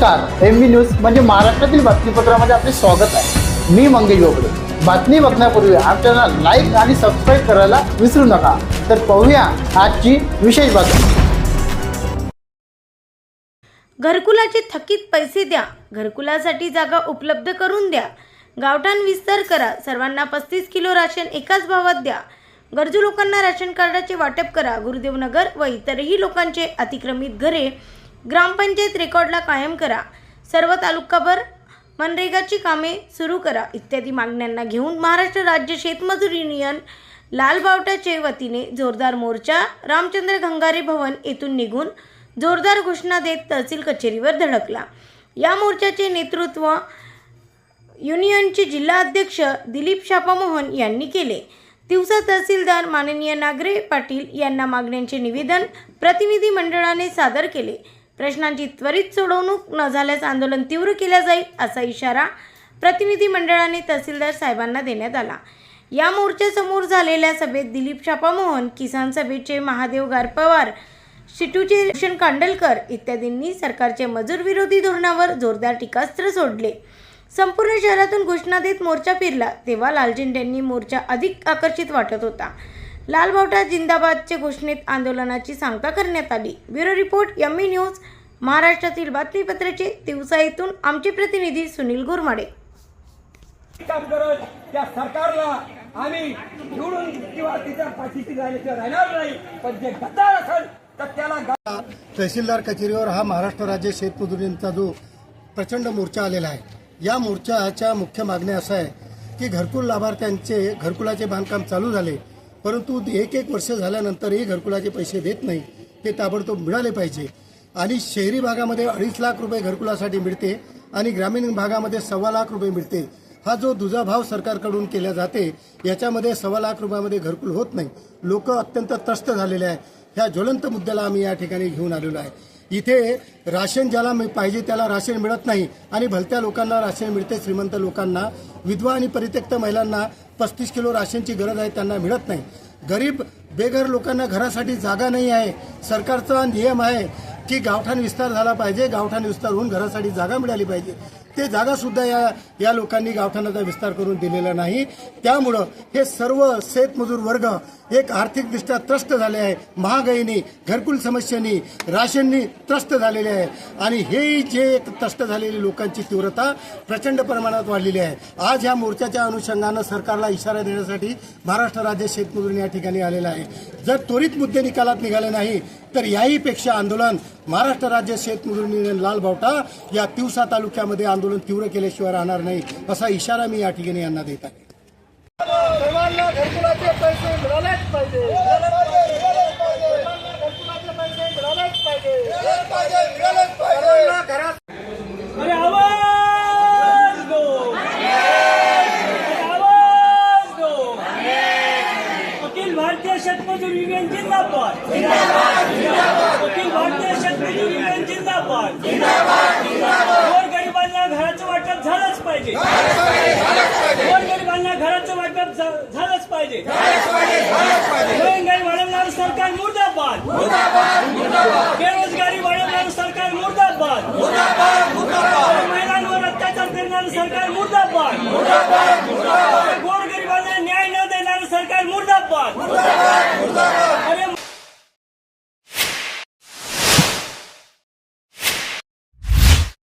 नमस्कार एम बी न्यूज म्हणजे महाराष्ट्रातील बातमीपत्रामध्ये आपले स्वागत आहे. मी मंगेश बोबडे. बातमी बघण्यापूर्वी आमच्या लाईक आणि सबस्क्राईब करायला विसरू नका. तर पाहूया आजची विशेष बातमी. घरकुलाचे थकीत पैसे द्या. घरकुलासाठी जागा उपलब्ध करून द्या. गावठाण विस्तार करा. सर्वांना पस्तीस किलो राशन एकाच भावात द्या. गरजू लोकांना राशन कार्डाचे वाटप करा. गुरुदेवनगर व इतरही लोकांचे अतिक्रमित घरे ग्रामपंचायत रेकॉर्डला कायम करा. सर्व तालुकाभर मनरेगाची कामे सुरू करा इत्यादी मागण्यांना घेऊन महाराष्ट्र राज्य शेतमजूर युनियन लालबावटाचे वतीने जोरदार मोर्चा रामचंद्र गंगारे भवन येथून निघून जोरदार घोषणा देत तहसील कचेरीवर धडकला. या मोर्चाचे नेतृत्व युनियनचे जिल्हा अध्यक्ष दिलीप शापामोहन यांनी केले. दिवसा तहसीलदार माननीय नागरे पाटील यांना मागण्यांचे निवेदन प्रतिनिधी मंडळाने सादर केले. प्रश्नांची त्वरित सोडवणूक न झाल्यास आंदोलन तीव्र केले जाईल असा इशारा प्रतिनिधी मंडळाने तहसीलदार साहेबांना देण्यात आला. या मोर्चासमोर झालेल्या सभेत दिलीप छापामोहन किसान सभेचे महादेव गारपवार शिटूचे भूषण कांडलकर इत्यादींनी सरकारचे मजूर विरोधी धोरणावर जोरदार टीकास्त्र सोडले. संपूर्ण शहरातून घोषणा देत मोर्चा फिरला तेव्हा लालझेंड्यांनी मोर्चा अधिक आकर्षित वाटत होता. लालबावटा जिंदाबादच्या घोषणेत आंदोलनाची सांगता करण्यात आली. ब्युरो रिपोर्ट यम्मी न्यूज महाराष्ट्रातील बातमीपत्राचे दिवसा येथून आमचे प्रतिनिधी सुनील गुरमाडे. काम करत त्या सरकारला आम्ही निवडून किंवा तिच्या पाठीशी राहिल्याशिवाय राहणार नाही. पण जे गद्दार असेल तर त्याला तहसीलदार कचेरीवर हा महाराष्ट्र राज्य शेतमजुरींचा जो प्रचंड मोर्चा आलेला आहे या मोर्चाच्या मुख्य मागण्या असं आहे की घरकुल लाभार्थ्यांचे घरकुलाचे बांधकाम चालू झाले. परंतु एक एक वर्ष झाल्यानंतरही घरकुलाचे पैसे देत नाही ते ताबडतोब मिळाले पाहिजे. आणि शहरी भागामध्ये अडीच लाख रुपये घरकुलासाठी मिळते आणि ग्रामीण भागामध्ये सव्वा लाख रुपये मिळते. हा जो दुजाभाव सरकारकडून केला जाते याच्यामध्ये सव्वा लाख रुपयामध्ये घरकुल होत नाही. लोक अत्यंत त्रस्त झालेले आहे ह्या ज्वलंत मुद्द्याला आम्ही या ठिकाणी घेऊन आलेलो आहे. इथे राशन ज्याला मी- पाहिजे त्याला राशन मिळत नाही आणि भलत्या लोकांना राशन मिळते श्रीमंत लोकांना. विधवा आणि परित्यक्त महिलांना पस्तीस किलो राशनची गरज आहे त्यांना मिळत नाही. गरीब बेघर लोकांना घरासाठी जागा नाही आहे. सरकारचा नियम आहे की गावठाण विस्तार झाला पाहिजे. गावठाण विस्तार होऊन घरासाठी जागा मिळाली पाहिजे. ते जागा सुद्धा या या लोकांनी गावठाणाचा विस्तार करून दिलेला नाही. त्यामुळं हे सर्व शेतमजूर वर्ग एक आर्थिकदृष्ट्या त्रस्त झाले आहे. महागाईनी घरकुल समस्यांनी राशननी त्रस्त झालेले आहे. आणि हे जे एक त्रस्त झालेली लोकांची तीव्रता प्रचंड प्रमाणात वाढलेली आहे. आज या मोर्चाच्या अनुषंगानं सरकारला इशारा देण्यासाठी महाराष्ट्र राज्य शेतमजूर या ठिकाणी आलेला आहे. जर त्वरित मुद्दे निकालात निघाले नाही तर याहीपेक्षा आंदोलन महाराष्ट्र राज्य शेतमजूर युनियन लाल बावटा या तिवसा तालुक्यामध्ये आंदोलन तीव्र केल्याशिवाय राहणार नाही असा इशारा मी या ठिकाणी यांना देत आहे घरकुलाचे पैसे मिळालेच पाहिजे सर्वांना घरकुलाचे पैसे मिळालेच पाहिजे सर्वांना घरात अरे आवाज दो अरे आवाज दो अखिल भारतीय शेतमजूर युनियन जिंदाबाद. अखिल भारतीय शेतमजूर युनियन जिंदाबाद. गोरगरिबांना घराचं वाटप झालंच पाहिजे. गोरगरिबांना घराचं वाटप झा- झालंच पाहिजे. महंगाई वाढवणारं सरकार मुर्दाबाद. बेरोजगारी वाढवणार सरकार मुर्दाबाद. महिलांवर अत्याचार करणार सरकार मुर्दाबाद. गोरगरिबांना न्याय न देणार सरकार मुर्दाबाद.